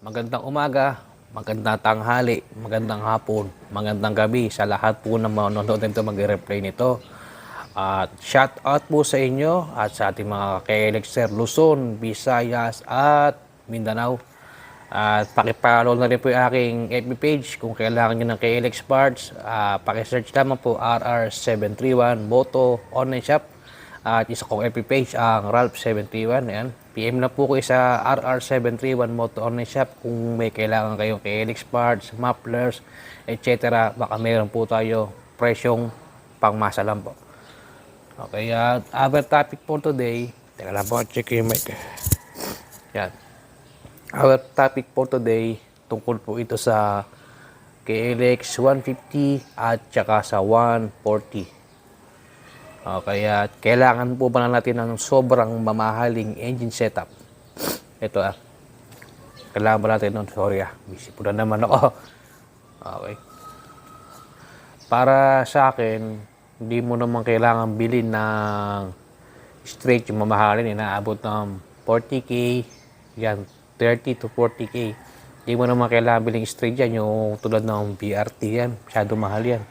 magandang umaga, magandang tanghali, magandang hapon, magandang gabi sa lahat po ng manonood nito magre-replay nito. At shout out po sa inyo at sa ating mga ka-Elixir Luzon, Visayas at Mindanao. At pakipollow na rin po yung aking FB page kung kailangan nyo ng KLX parts. Uh, pakisearch lamang po RR731 Moto Online Shop. At isa kong FB page ang Ralph731. Ayan. PM na po ko sa RR731 Moto Online Shop kung may kailangan kayong KLX parts, mufflers, etc. Baka meron po tayo presyong pangmasa lang po. Okay, at our topic for today, teka lang po, check yung mic. Yan. Our topic for today, tungkol po ito sa KLX 150 at saka sa 140. Okay, at kailangan po ba na natin ng sobrang mamahaling engine setup? Ito ah. Kailangan ba natin nun? Sorry ah, busy po na naman ako. Okay. Para sa akin, hindi mo naman kailangan bilhin ng straight yung mamahalin. Inaabot ng 40k, yan, 30 to 40k. Hindi mo naman kailangan bilhin straight yan, yung tulad ng BRT yan. Masyado mahal yan.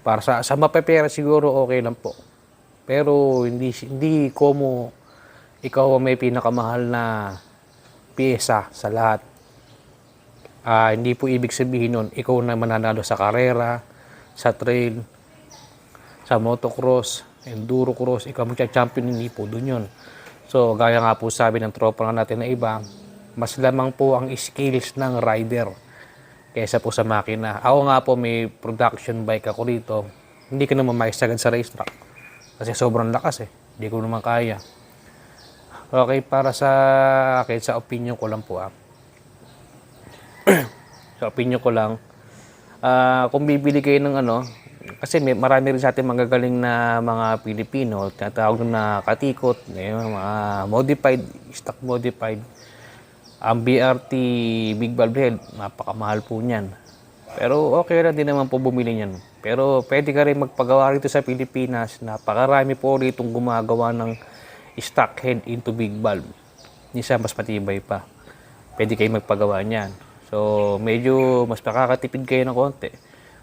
Para sa, sa mapepera siguro okay lang po. Pero hindi, hindi ko mo ikaw may pinakamahal na pyesa sa lahat. Ah, hindi po ibig sabihin nun, ikaw na mananalo sa karera, sa trail, sa motocross, enduro cross, ikaw magcha-champion, hindi po dun yun. So, gaya nga po sabi ng tropa nga natin na iba, mas lamang po ang skills ng rider kaysa po sa makina. Ako nga po may production bike ako dito, hindi ko naman maisagad sa racetrack. Kasi sobrang lakas eh, hindi ko naman kaya. Okay, para sa akin, sa opinion ko lang po ah. sa opinion ko lang, ah, kung bibili kayo ng ano, kasi may, marami rin sa atin magagaling na mga Pilipino, tinatawag na katikot, yung mga modified, stock modified. Ang BRT Big Valve Head, napakamahal po niyan. Pero okay lang din naman po bumili niyan. Pero pwede ka rin magpagawa rito sa Pilipinas. Napakarami po ritong gumagawa ng stock head into big valve. Isa mas matibay pa. Pwede kayo magpagawa niyan. So, medyo mas makakatipid kayo ng konti.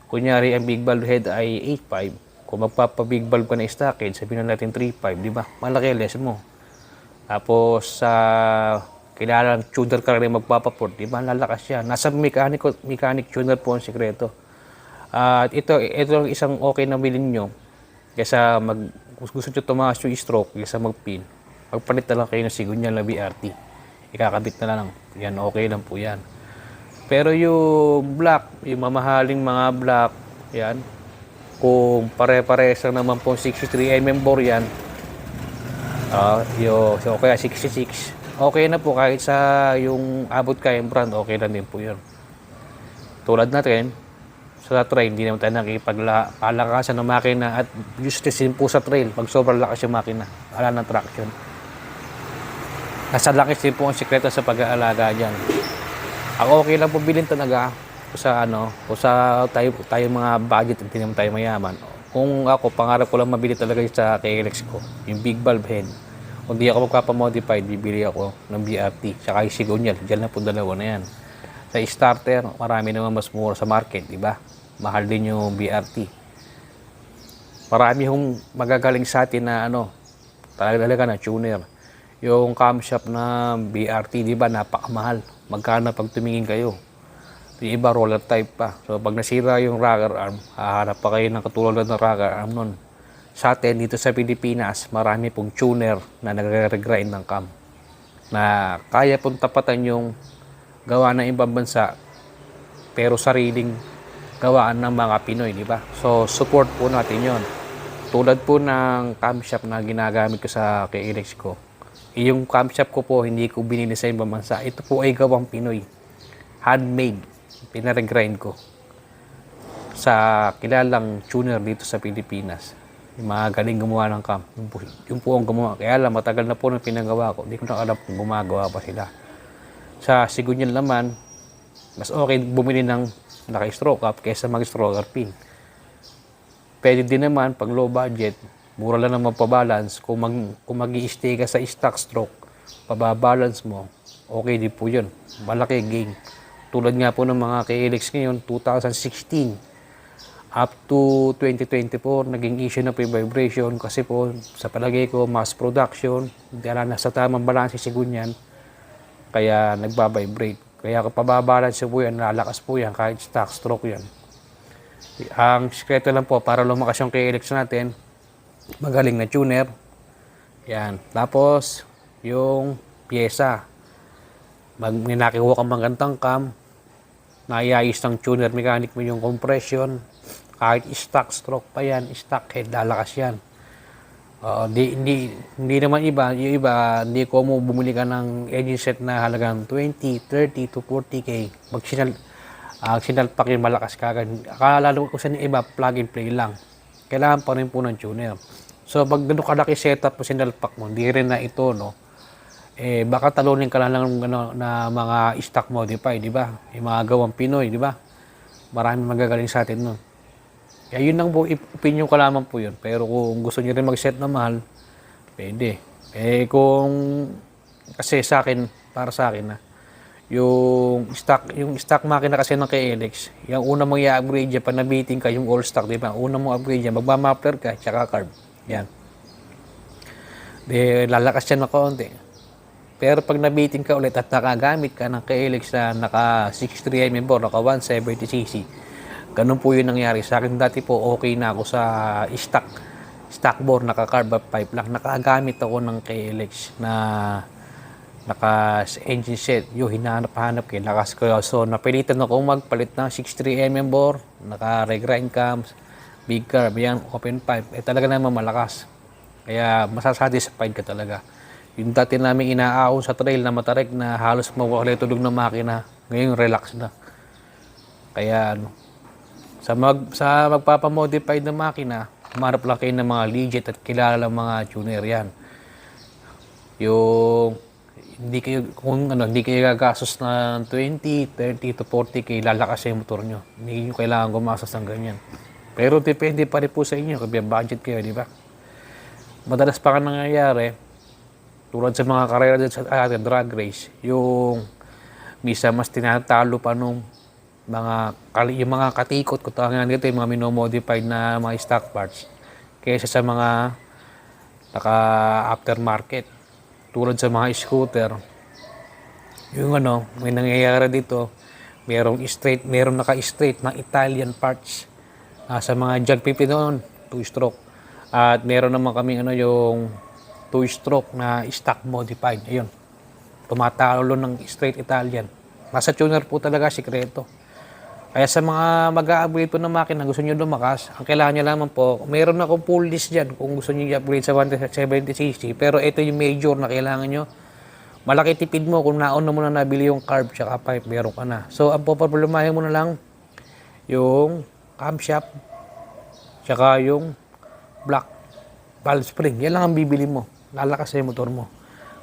Kunyari, ang big valve head ay 8.5. Kung magpapa-big valve ka na stock head, sabihin na natin 3.5, di ba? Malaki less mo. Tapos, sa kilala ng tuner ka rin magpapaport, di ba? Lalakas siya. Nasa mechanic, mechanic tuner po ang sikreto. At ito, ito ang isang okay na bilhin nyo. Kaysa mag, gusto nyo tumaas yung stroke, kaysa mag-pin, magpalit na lang kayo ng sigunyal na BRT. Ikakabit na lang. Yan, okay lang po yan. Pero yung black, yung mamahaling mga black, yan, kung pare-pares lang naman po 63mm bore yan, ah yung, so kaya 66, okay na po kahit sa yung abot kayang brand, okay lang din po yun. Tulad natin, sa trail, hindi naman tayo nakipagpalakasan ng makina at useless din po sa trail pag sobrang lakas yung makina. Wala ng traction. Nasa lakas din po ang sikreto sa pag-aalaga dyan. Ang okay lang po bilhin talaga kung sa ano, kung sa tayo, tayo mga budget, hindi naman tayo mayaman. Kung ako, pangarap ko lang mabili talaga sa KLX ko, yung big valve head. Kung di ako magpapamodified, bibili ako ng BRT, tsaka yung Sigonial, dyan na po dalawa na yan. Sa starter, marami naman mas mura sa market, di ba? Mahal din yung BRT. Marami hong magagaling sa atin na ano, talaga talaga na tuner. Yung camshaft na BRT, di ba, napakamahal. Magkano pag tumingin kayo? Yung iba, roller type pa. So, pag nasira yung rocker arm, hahanap pa kayo ng katulad ng rocker arm nun. Sa atin, dito sa Pilipinas, marami pong tuner na nagre-grind ng cam. Na kaya pong tapatan yung gawa ng ibang bansa, pero sariling gawaan ng mga Pinoy, di ba? So, support po natin yon. Tulad po ng camshaft na ginagamit ko sa KLX ko. Yung camshaft ko po, hindi ko binili sa ibang bansa. Ito po ay gawang Pinoy. Handmade. Pinaragrind ko. Sa kilalang tuner dito sa Pilipinas. Yung mga galing gumawa ng cam. Yung po, yung po ang gumawa. Kaya alam, matagal na po na pinagawa ko. Hindi ko na alam kung gumagawa pa sila. Sa Sigunyal naman, mas okay bumili ng naka-stroke up kaysa mag-stroker pin. Pwede din naman pag low budget, mura lang naman pabalance. Kung mag, kung mag stay ka sa stock stroke, pababalance mo, okay din po yun. Malaki gain. Tulad nga po ng mga KLX ngayon, 2016 up to 2024, naging issue na po yung vibration kasi po sa palagay ko, mass production, dala na sa tamang balance si Gunyan, kaya nagbabibrate. Kaya kapag pababalance po yan, lalakas po yan kahit stock stroke yan. Ang sikreto lang po, para lumakas yung KLX natin, magaling na tuner. Yan. Tapos, yung pyesa. Mag, nakikuha kang magandang cam, naiayos ng tuner mechanic mo yung compression, kahit stock stroke pa yan, stock head, lalakas yan. Oo, di, hindi, hindi naman iba, yung iba, hindi ko mo bumili ka ng engine set na halagang 20, 30 to 40k. Mag sinal, uh, sinalpak yung malakas kagad. Akala ko sa iba, plug and play lang. Kailangan pa rin po ng tuner. So, pag gano'n kalaki setup mo, sinalpak mo, hindi rin na ito, no? Eh, baka talunin ka lang ng ano, na mga stock modify, di ba? Yung mga gawang Pinoy, di ba? Maraming magagaling sa atin nun. Kaya yun lang po, opinion ko lamang po yun. Pero kung gusto niyo rin mag-set na mahal, pwede. Eh kung, kasi sa akin, para sa akin na, yung stock, yung stock makina kasi ng KLX, yung una mong i-upgrade dyan, panabiting ka, yung all stock, di ba? Una mong upgrade dyan, magmamapler ka, tsaka carb. Yan. Di, lalakas yan na konti. Pero pag nabiting ka ulit at nakagamit ka ng KLX na naka 63mm bore, naka 170cc, ganun po yung nangyari sa akin. Dati po okay na ako sa stock, stock bore, naka carb pipe lang. Nakagamit ako ng KLX na naka engine set. Yung hinahanap-hanap kay lakas ko. So napilitan ako magpalit ng 63mm bore, naka regrind cams, big carb, yan, open pipe. Eh talaga naman malakas. Kaya masasatisfied ka talaga. Yung dati namin inaahon sa trail na matarik na halos mawala tulog ng makina, ngayon relax na. Kaya ano, sa mag sa magpapamodify ng makina, humarap lang kayo ng mga legit at kilala mga tuner yan. Yung hindi kayo kung ano, hindi kayo gagastos ng 20, 30 to 40k lalakas yung motor nyo. Hindi nyo kailangan gumastos ng ganyan. Pero depende pa rin po sa inyo kung budget kayo, di ba? Madalas pa ka nangyayari, tulad sa mga karera dyan sa ating drag race, yung misa mas tinatalo pa nung mga yung mga katikot ko tawagin dito yung mga minomodified na mga stock parts kaysa sa mga naka aftermarket. Tulad sa mga scooter yung ano may nangyayari dito merong straight meron naka straight na Italian parts Ah, sa mga Jag PP noon two stroke. At meron naman kami ano yung two stroke na stock modified. Ayun tumatalo ng straight Italian. Nasa tuner po talaga sikreto kaya sa mga mag-upgrade po ng makina, gusto nyo lumakas, ang kailangan nyo lamang po, meron akong full list dyan kung gusto nyo i-upgrade sa 170cc. Pero ito yung major na kailangan nyo. Malaki tipid mo kung mo na nabili yung carb tsaka pipe, meron ka na. So, ang poproblemahin mo na lang, yung camshaft, tsaka yung black valve spring. Yan lang ang bibili mo. Lalakas sa yung motor mo.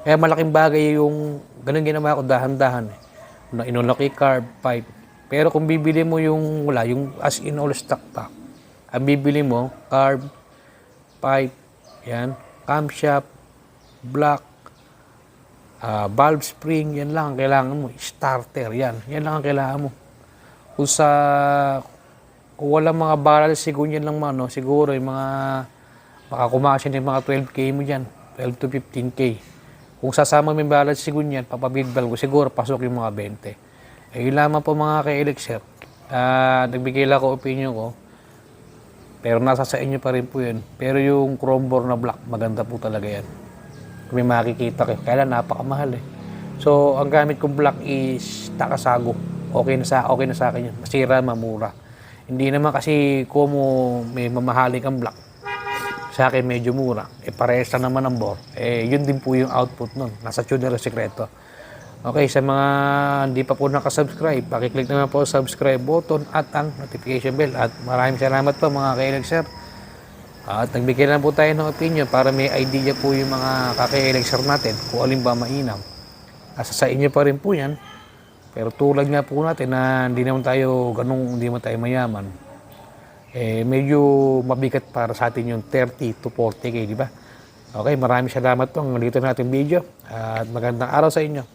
Kaya malaking bagay yung, ganun ginawa ko, dahan-dahan. Eh. Inulaki carb, pipe, pero kung bibili mo yung wala, yung as in all stock pack, ang bibili mo, carb, pipe, yan, camshaft, block, ah, valve spring, yan lang ang kailangan mo. Starter, yan. Yan lang ang kailangan mo. Kung sa, kung wala mga baral, siguro yan lang ano, siguro yung mga, baka kumasya yung mga 12K mo dyan, 12 to 15K. Kung sasama yung baral, siguro yan, papabigbal ko, siguro pasok yung mga 20. Eh, yun lamang po mga ka-elixir. Ah, nagbigay lang ako opinion ko. Pero nasa sa inyo pa rin po yun. Pero yung chrome bore na black, maganda po talaga yan. Kung may makikita kayo. Kaya lang, napakamahal eh. So, ang gamit kong black is Takasago. Okay na sa, okay na sa akin yun. Masira, mamura. Hindi naman kasi kumo may mamahali kang black. Sa akin medyo mura. Eh, parehas naman ang bore. Eh, yun din po yung output nun. Nasa tuner sekreto. Okay, sa mga hindi pa po nakasubscribe, pakiclick naman po subscribe button at ang notification bell. At maraming salamat po mga ka-elixir. At nagbigay na po tayo ng opinion para may idea po yung mga kaka-elixir natin kung alin ba mainam. Asa sa inyo pa rin po yan. Pero tulad nga po natin na hindi naman tayo ganung hindi naman tayo mayaman. Eh, medyo mabigat para sa atin yung 30 to 40k, di ba? Okay, maraming salamat po. Nandito na ating video. At magandang araw sa inyo.